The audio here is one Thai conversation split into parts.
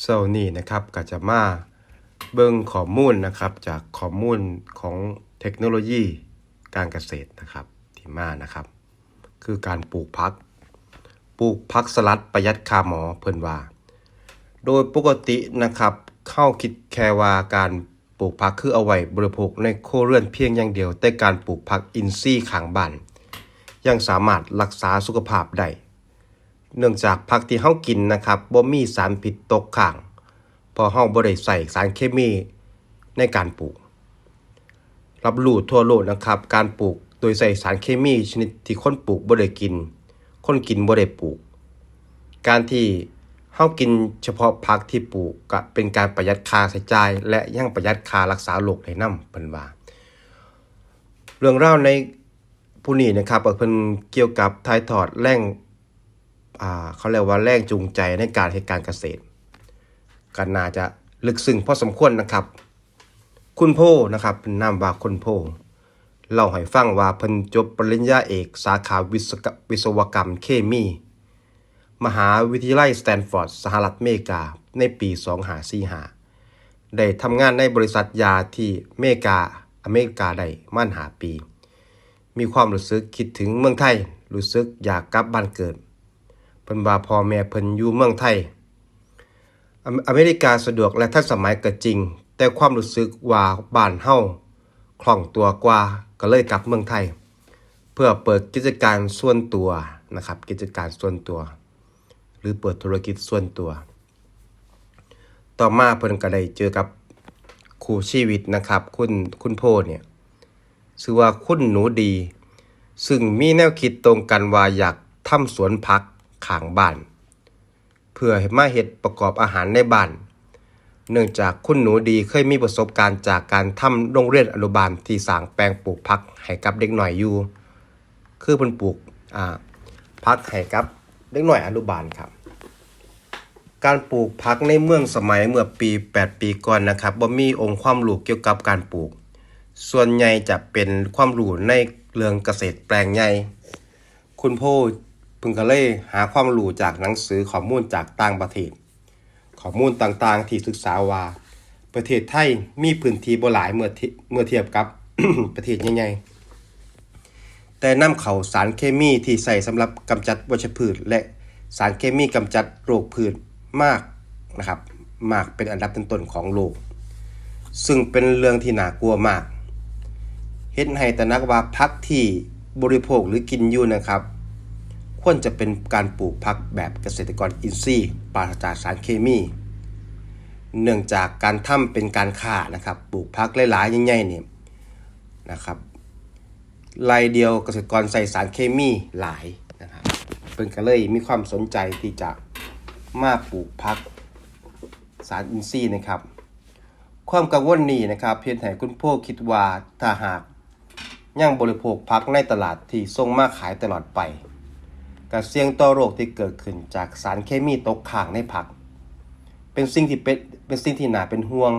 เซลนี้นะครับก็จะมาเบิ่งข้อมูลนะครับจากข้อมูลของเทคโนโลยีการเกษตรนะครับที่มานะครับ คือการปลูกพัก ปลูกพักสลัดประหยัดค่าหมอเพิ่นว่า โดยปกตินะครับเข้าคิดแค่ว่าการปลูกผักคือเอาไว้บริโภคในโคเรือนเพียงอย่างเดียว แต่การปลูกผักอินทรีย์ข้างบ้านยังสามารถรักษาสุขภาพได้ เนื่องจากผักที่เฮากินนะครับบ่มีสารพิษตกค้าง พอเฮาบ่ได้ใส่สารเคมีในการปลูก รับรู้ทั่วโลกนะครับ การปลูกโดยใส่สารเคมีชนิดที่คนปลูกบ่ได้กิน คนกินบ่ได้ปลูก การที่เฮากินเฉพาะผักที่ปลูกก็เป็นการประหยัดค่าใช้จ่าย และยังประหยัดค่ารักษาโรคได้นำเพิ่นว่า เรื่องราวในผู้นี้นะครับเพิ่นเกี่ยวกับถ่ายทอดแรงอ่า เขาเรียกว่าแรงจูงใจในการเฮ็ดการเกษตรก็น่าจะลึกซึ้งพอสมควรนะครับ คุณโพนะครับเป็นนามว่าคุณโพเล่าให้ฟังว่าเพิ่นจบปริญญาเอกสาขาวิศวกวิศวกรรมเคมี มหาวิทยาลัยสแตนฟอร์ดสหรัฐอเมริกาในปี 2545 ได้ทำงานในบริษัทยาที่อเมริกาอเมริกาได้ม่านหาปี มีความรู้สึกคิดถึงเมืองไทย รู้สึกอยากกลับบ้านเกิด เพิ่นว่าพ่อแม่เพิ่นอยู่เมืองไทยอเมอเมริกาสะดวกและทันสมัยก็จริง แต่ความรู้สึกว่าบ้านเฮาคล่องตัวกว่าก็เลยกลับเมืองไทย เพื่อเปิดกิจการส่วนตัวนะครับกิจการส่วนตัว หรือเปิดธุรกิจส่วนตัว ต่อมาเพิ่นก็ได้เจอกับคู่ชีวิตนะครับ คุณคุณโพเนี่ยชื่อว่าคุณหนูดี ซึ่งมีแนวคิดตรงกันว่าอยากทำสวนผัก ข้างบ้าน เพื่อให้มาเฮ็ดประกอบอาหารในบ้าน เนื่องจากคุณหนูดีเคยมีประสบการณ์จากการทำโรงเรียนอนุบาลที่สางแปลงปลูกผักให้กับเด็กหน่อยอยู่ คือเพิ่นปลูกอ่าผักให้กับเด็กหน่อยอนุบาลครับ การปลูกผักในเมืองสมัยเมื่อปี 8 ปีก่อนนะครับบ่มีองค์ความรู้เกี่ยวกับการปลูก ส่วนใหญ่จะเป็นความรู้ในเรื่องเกษตรแปลงใหญ่คุณพ่อ เพิ่งก็เลยหาความรู้จากหนังสือข้อมูลจากต่างประเทศข้อมูลต่างๆ ที่ศึกษาว่า ประเทศไทยมีพื้นที่บ่หลายเมื่อเทีเมื่อเทียบกับประเทศใหญ่ๆแต่นำเข้าสารเคมีที่ใส่สำหรับกำจัดวัชพืช และสารเคมีกำจัดโรคพืชมากนะครับมากเป็นอันดับต้นๆของโลก ซึ่งเป็นเรื่องที่น่ากลัวมากเห็นให้ตระหนักว่าพักที่บริโภคหรือกินอยู่นะครับ ควรจะเป็นการปลูกพักแบบเกษตรกรอินทรีย์ปราศจากสารเคมี เนื่องจากการทำเป็นการค้านะครับปลูกพักหลายๆใหญ่ๆเนี่ยนะครับรายเดียวเกษตรกรใส่สารเคมีหลายนะครับเพิ่นก็เลยมีความสนใจที่จะมาปลูกพักสารอินทรีย์นะครับ ความกังวลนี้นะครับ เพียงแต่คุณพ่อคิดว่าถ้าหากยังบริโภคพักในตลาดที่ส่งมาขายตลอดไป กับเสี่ยงต่อโรคที่เกิดขึ้นจากสารเคมีตกค้างในผัก เป็นสิ่งที่เป็นเป็นสิ่งที่น่าเป็นห่วง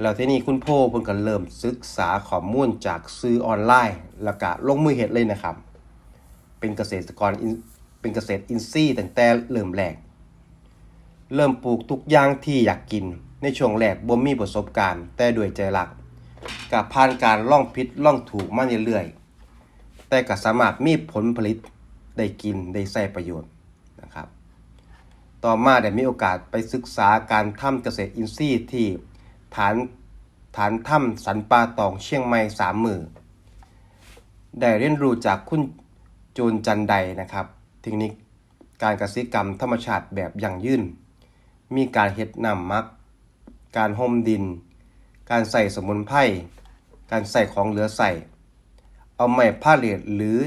แล้วทีนี้คุณพ่อเพิ่นก็เริ่มศึกษาข้อมูลจากซื้อออนไลน์แล้วก็ลงมือเฮ็ดเลยนะครับ เป็นเกษตรกรเป็นเกษตรอินทรีย์ตั้งแต่เริ่มแรก เริ่มปลูกทุกอย่างที่อยากกิน ในช่วงแรกบ่มีประสบการณ์ แต่ด้วยใจรักกับผ่านการล่องผิดล่องถูกมาเรื่อยๆแต่ก็สามารถมีผลผลิต ได้กินได้ใช้ประโยชน์นะครับ ต่อมาได้มีโอกาสไปศึกษาการทำเกษตรอินทรีย์ที่ฐานฐานถ้ำสันป่าตองเชียงใหม่สามมือได้เรียนรู้จากคุณจูนจันไดนะครับเทคนิคการเกษตรกรรมธรรมชาติแบบยั่งยืน มีการเฮ็ดนำมัก การห่มดิน การใส่สมุนไพร การใส่ของเหลือใส่ เอาไม้ผ้าเหลียดหรือ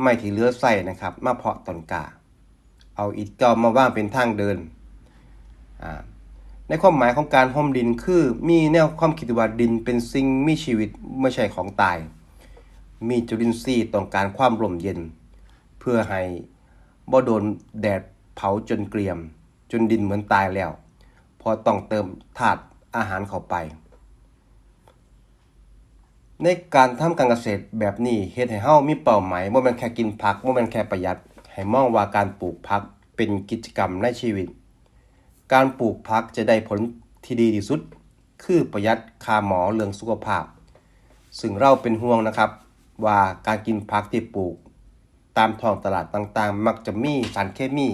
ไม้ที่เหลือใส่นะครับ มาเพาะต้นกาเอาอิฐเก่ามาว่างเป็นทางเดิน ในความหมายของการห่มดินคือมีแนวความคิดว่าดินเป็นสิ่งมีชีวิตไม่ใช่ของตาย มีจุลินทรีย์ต้องการความร่มเย็น เพื่อให้บ่โดนแดดเผาจนเกรียม จนดินเหมือนตายแล้ว พอต้องเติมธาตุอาหารเข้าไป ในการทำการเกษตรแบบนี้เฮ็ดให้เฮามีเป้าหมายบ่แม่นแค่กินผักบ่แม่นแค่ประหยัด ให้มองว่าการปลูกผักเป็นกิจกรรมในชีวิต การปลูกผักจะได้ผลที่ดีที่สุด คือประหยัดค่าหมอเรื่องสุขภาพ ซึ่งเราเป็นห่วงนะครับ ว่าการกินผักที่ปลูก ตามท้องตลาดต่างๆ มักจะมีสารเคมี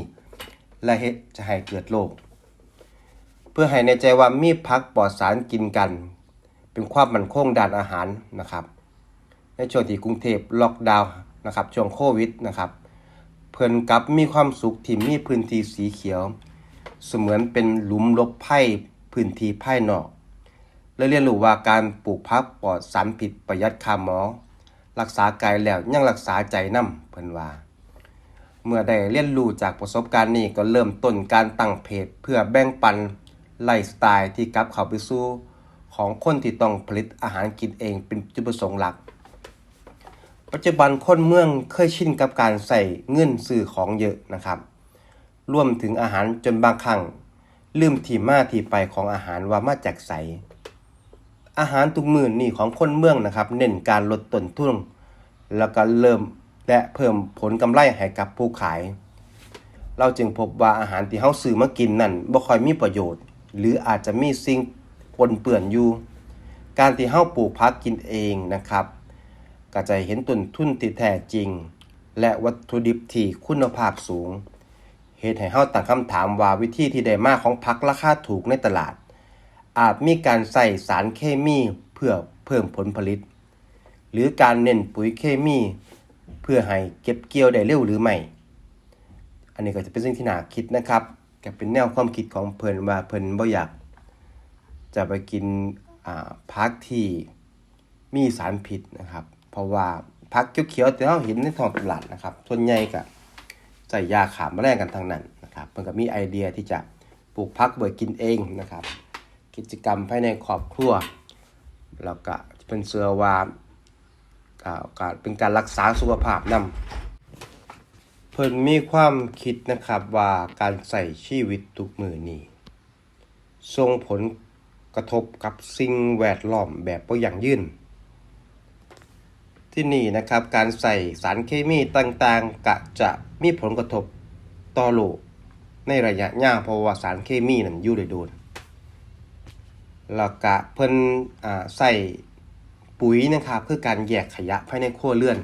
และเฮ็ดจะให้เกิดโรคเพื่อให้ในใจว่ามีผักปลอดสารกินกัน เป็นความมั่นคงด้านอาหารนะครับ ในช่วงที่กรุงเทพล็อกดาวน์นะครับช่วงโควิดนะครับเพิ่นกับมีความสุขที่มีพื้นที่สีเขียว เสมือนเป็นหลุมลบภัยพื้นที่ภายนอกและเรียนรู้ว่าการปลูกผักปลอดสารพิษประหยัดค่าหมอ รักษากายแล้วยังรักษาใจนำเพิ่นว่าเมื่อได้เรียนรู้จากประสบการณ์นี้ก็เริ่มต้นการตั้งเพจ เพื่อแบ่งปันไลฟ์สไตล์ที่กลับเข้าไปสู่ ของคนที่ต้องผลิตอาหารกินเองเป็นจุดประสงค์หลัก ปัจจุบันคนเมืองเคยชินกับการใส่เงินซื้อของเยอะนะครับรวมถึงอาหารจนบางครั้งลืมที่มาที่ไปของอาหารว่ามาจากไสอาหารทุกมื้อนี่ของคนเมืองนะครับ เน้นการลดต้นทุนแล้วก็เริ่มและเพิ่มผลกำไรให้กับผู้ขาย เราจึงพบว่าอาหารที่เฮาซื้อมากินนั่นบ่ค่อยมีประโยชน์ หรืออาจจะมีสิ่ง ปนเปื้อนอยู่ การที่เฮาปลูกผักกินเองนะครับ ก็จะเห็นต้นทุนที่แท้จริง และวัตถุดิบที่คุณภาพสูง เหตุให้เฮาตั้งคำถามว่าวิธีที่ได้มากของผักราคาถูกในตลาด อาจมีการใส่สารเคมีเพื่อเพิ่มผลผลิต หรือการเน้นปุ๋ยเคมี เพื่อให้เก็บเกี่ยวได้เร็วหรือไม่ อันนี้ก็จะเป็นสิ่งที่น่าคิดนะครับก็เป็นแนวความคิดของเพิ่นว่าเพิ่นบ่อยาก จะไปกินอ่าผักที่มีสารพิษนะครับ เพราะว่าผักเขียวๆที่เราเห็นในท้องตลาดนะครับ ส่วนใหญ่ก็ใส่ยาขาแมลงกันทางนั้นนะครับเพิ่นก็มีไอเดียที่จะปลูกผักเบิดกินเองนะครับ กิจกรรมภายในครอบครัวแล้วก็เป็นเสือว่าอ่าการเป็นการรักษาสุขภาพนำเพิ่นมีความคิดนะครับว่าการใส่ชีวิตทุกมือนี้ส่งผล กระทบกับสิ่งแวดล้อมแบบบ่ยั่งยืนที่นี่นะครับการใส่สารเคมีต่างๆ กะจะมีผลกระทบต่อโลกในระยะยาวเพราะว่าสารเคมีนั้นอยู่ได้โดนแล้วก็เพิ่นอ่าใส่ปุ๋ยนะครับคือการแยกขยะภายในครัวเรือน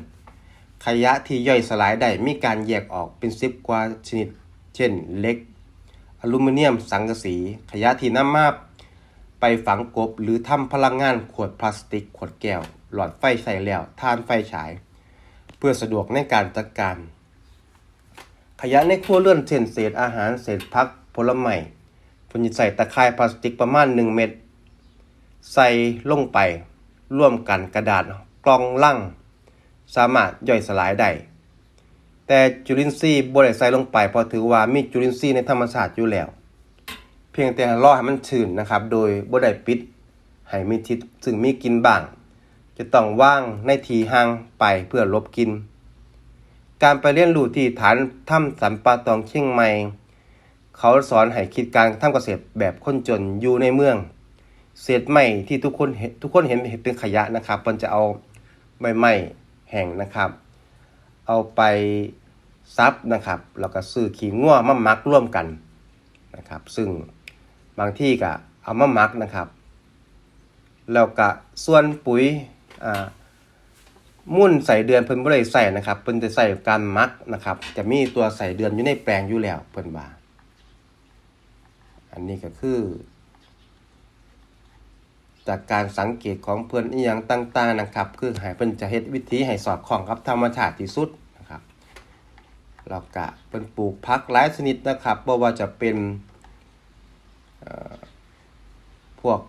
ขยะที่ย่อยสลายได้มีการแยกออกเป็นสิบกว่าชนิด เช่นเหล็กอลูมิเนียมสังกะสี ขยะที่นำมา ไปฝังกบหรือทำพลังงานขวดพลาสติก ขวดแก้ว หลอดไฟใส่แล้วท่านไฟฉาย เพื่อสะดวกในการจัดการ ขยะในครัวเรือนเช่นเศษอาหารเศษพักผลไม้เพิ่นสิใส่ตะข่ายพลาสติกประมาณ 1 เม็ดใส่ลงไปร่วมกันกระดาษกล่องลังสามารถย่อยสลายได้แต่จุลินทรีย์บ่ได้ใส่ลงไปเพราะถือว่ามีจุลินทรีย์ในธรรมชาติอยู่แล้ว เพียงแต่รอให้มันชื้นนะครับ โดยบ่ได้ปิดให้มีทิศซึ่งมีกินบ้าง จะต้องว่างในทีห่างไปเพื่อลบกิน การไปเรียนรู้ที่ฐานถ้ำสันปาตองเชียงใหม่ เขาสอนให้คิดการทำเกษตรแบบคนจนอยู่ในเมือง เศษไม้ที่ทุกคนเห็นทุกคนเห็นเป็นขยะนะครับมันจะเอาใบไม้แห้งนะครับ เอาไปซับนะครับแล้วก็ซื้อขี้ง่วมาหมักร่วมกันนะครับ ซึ่ง บางที่ก็เอามาหมักนะครับ แล้วก็ส่วนปุ๋ยอ่ามุ่นใส่เดือนเพิ่นบ่ได้ใส่นะครับเพิ่นจะใส่การหมักนะครับ จะมีตัวใส่เดือนอยู่ในแปลงอยู่แล้วเพิ่นว่าอันนี้ก็คือ จากการสังเกตของเพื่อนอีหยังต่าง ๆนะครับ คือให้เพิ่นจะเฮ็ดวิธีให้สอดคล้องกับธรรมชาติที่สุดนะครับแล้วก็เพิ่นปลูกผักหลายชนิดนะครับบ่ว่าจะเป็น พวก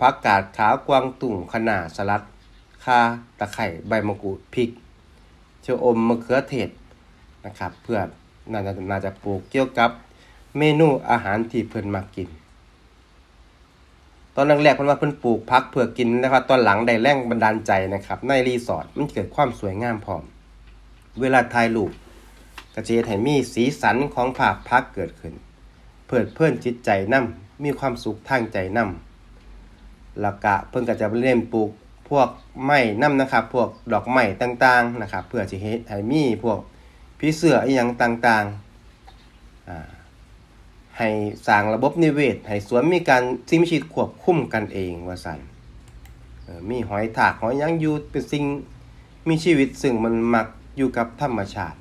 ผักกาดขาวกวางตุ้งคะน้าสลัดข่าตะไคร้ใบมะกรูดพริกชะอมมะเขือเทศนะครับ เพื่อน่าจะน่าจะปลูกเกี่ยวกับเมนูอาหารที่เพิ่นมักกิน ตอนแรกๆเพิ่นว่าเพิ่นปลูกพักเพื่อกินนะครับตอนหลังได้แรงบันดาลใจนะครับ ในรีสอร์ทมันเกิดความสวยงามพร้อม เวลาถ่ายรูปก็จะเฮ็ดให้มีสีสันของภาพพักเกิดขึ้น เพิดเพลินจิตใจนํมีความสุขทางใจนํแล้วก็เพิ่นก็จะเล่นปลูกพวกไม้นํนะครับ พวกดอกไม้ต่างๆนะครับ เพื่อสิเฮ็ดให้มีพวกผีเสื้ออีหยังต่างๆอ่าให้สร้างระบบนิเวศ ให้สวนมีการสิ่งมีชีวิตควบคุมกันเองว่าซั่นมีหอยทากหอยยังอยู่เป็นสิ่งมีชีวิตซึ่งมันมักอยู่กับธรรมชาติ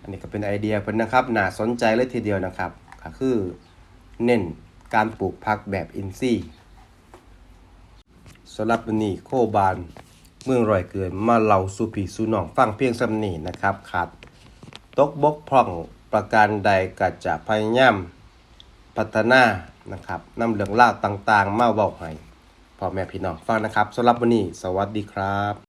อันนี้ก็เป็นไอเดียเพิ่นนะครับน่าสนใจเลยทีเดียวนะครับก็คือเน้นการปลูกผักแบบอินทรีย์สำหรับวันนี้โคบานเมืองรอยเกินมาเล่าสู่ผีสู่น้องฟังเพียงสำนีนะครับขาดตกบกพร่องประการใดก็จะพยายามพัฒนานะครับนำเรื่องราวต่างๆ มาเว้าให้พ่อแม่พี่น้องฟังนะครับสำหรับวันนี้ สวัสดีครับ